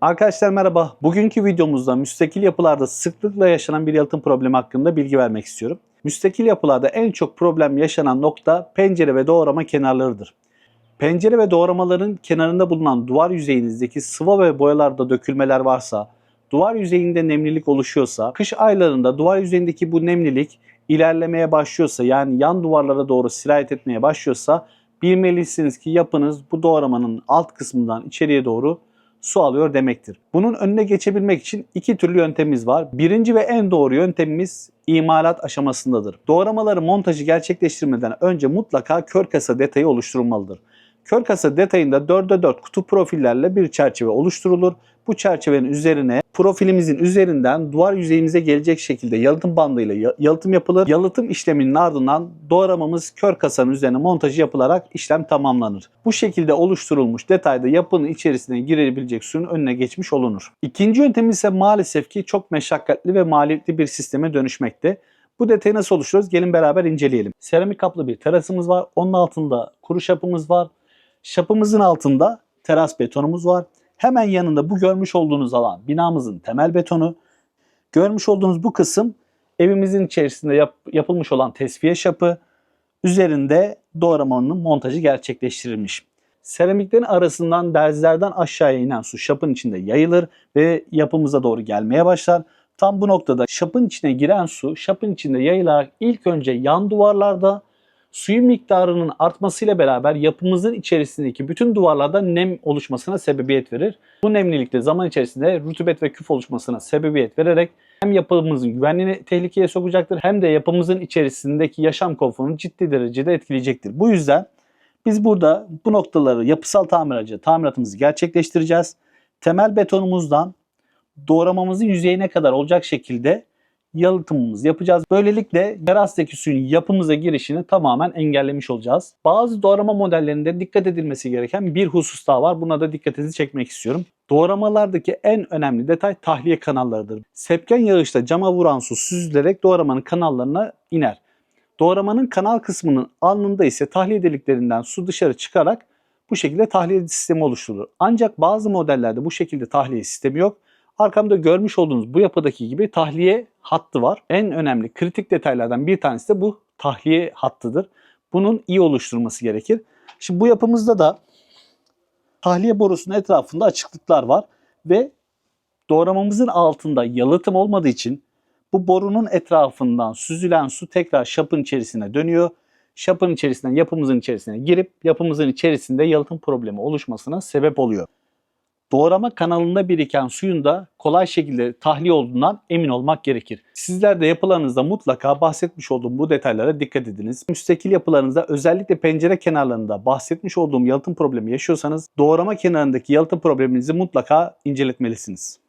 Arkadaşlar merhaba. Bugünkü videomuzda müstakil yapılarda sıklıkla yaşanan bir yalıtım problemi hakkında bilgi vermek istiyorum. Müstakil yapılarda en çok problem yaşanan nokta pencere ve doğrama kenarlarıdır. Pencere ve doğramaların kenarında bulunan duvar yüzeyinizdeki sıva ve boyalarda dökülmeler varsa, duvar yüzeyinde nemlilik oluşuyorsa, kış aylarında duvar yüzeyindeki bu nemlilik ilerlemeye başlıyorsa yani yan duvarlara doğru sirayet etmeye başlıyorsa bilmelisiniz ki yapınız bu doğramanın alt kısmından içeriye doğru su alıyor demektir. Bunun önüne geçebilmek için iki türlü yöntemimiz var. Birinci ve en doğru yöntemimiz imalat aşamasındadır. Doğramaları montajı gerçekleştirmeden önce mutlaka kör kasa detayı oluşturulmalıdır. Kör kasa detayında 4'e 4 kutu profillerle bir çerçeve oluşturulur. Bu çerçevenin üzerine profilimizin üzerinden duvar yüzeyimize gelecek şekilde yalıtım bandıyla ya- yalıtım yapılır. Yalıtım işleminin ardından doğramamız kör kasanın üzerine montajı yapılarak işlem tamamlanır. Bu şekilde oluşturulmuş detayda yapının içerisine girebilecek suyun önüne geçmiş olunur. İkinci yöntem ise maalesef ki çok meşakkatli ve maliyetli bir sisteme dönüşmekte. Bu detayı nasıl oluşturuyoruz? Gelin beraber inceleyelim. Seramik kaplı bir terasımız var. Onun altında kuru şapımız var. Şapımızın altında teras betonumuz var. Hemen yanında bu görmüş olduğunuz alan binamızın temel betonu. Görmüş olduğunuz bu kısım evimizin içerisinde yap- yapılmış olan tesviye şapı. Üzerinde doğramanın montajı gerçekleştirilmiş. Seramiklerin arasından derzlerden aşağıya inen su şapın içinde yayılır ve yapımıza doğru gelmeye başlar. Tam bu noktada şapın içine giren su şapın içinde yayılarak ilk önce yan duvarlarda suyun miktarının artmasıyla beraber yapımızın içerisindeki bütün duvarlarda nem oluşmasına sebebiyet verir. Bu nemlilik de zaman içerisinde rutubet ve küf oluşmasına sebebiyet vererek hem yapımızın güvenliğini tehlikeye sokacaktır hem de yapımızın içerisindeki yaşam konforunu ciddi derecede etkileyecektir. Bu yüzden biz burada bu noktaları yapısal tamir aracı tamiratımızı gerçekleştireceğiz. Temel betonumuzdan doğramamızın yüzeyine kadar olacak şekilde yalıtımımızı yapacağız. Böylelikle terastaki suyun yapımıza girişini tamamen engellemiş olacağız. Bazı doğrama modellerinde dikkat edilmesi gereken bir husus daha var. Buna da dikkatinizi çekmek istiyorum. Doğramalardaki en önemli detay tahliye kanallarıdır. Sepken yağışta cama vuran su süzülerek doğramanın kanallarına iner. Doğramanın kanal kısmının alnında ise tahliye deliklerinden su dışarı çıkarak bu şekilde tahliye sistemi oluşturulur. Ancak bazı modellerde bu şekilde tahliye sistemi yok. Arkamda görmüş olduğunuz bu yapıdaki gibi tahliye hattı var. En önemli kritik detaylardan bir tanesi de bu tahliye hattıdır. Bunun iyi oluşturulması gerekir. Şimdi bu yapımızda da tahliye borusunun etrafında açıklıklar var ve doğramamızın altında yalıtım olmadığı için bu borunun etrafından süzülen su tekrar şapın içerisine dönüyor. Şapın içerisinden yapımızın içerisine girip yapımızın içerisinde yalıtım problemi oluşmasına sebep oluyor doğrama kanalında biriken suyun da kolay şekilde tahliye olduğundan emin olmak gerekir. Sizler de yapılarınızda mutlaka bahsetmiş olduğum bu detaylara dikkat ediniz. Müstakil yapılarınızda özellikle pencere kenarlarında bahsetmiş olduğum yalıtım problemi yaşıyorsanız doğrama kenarındaki yalıtım probleminizi mutlaka inceletmelisiniz.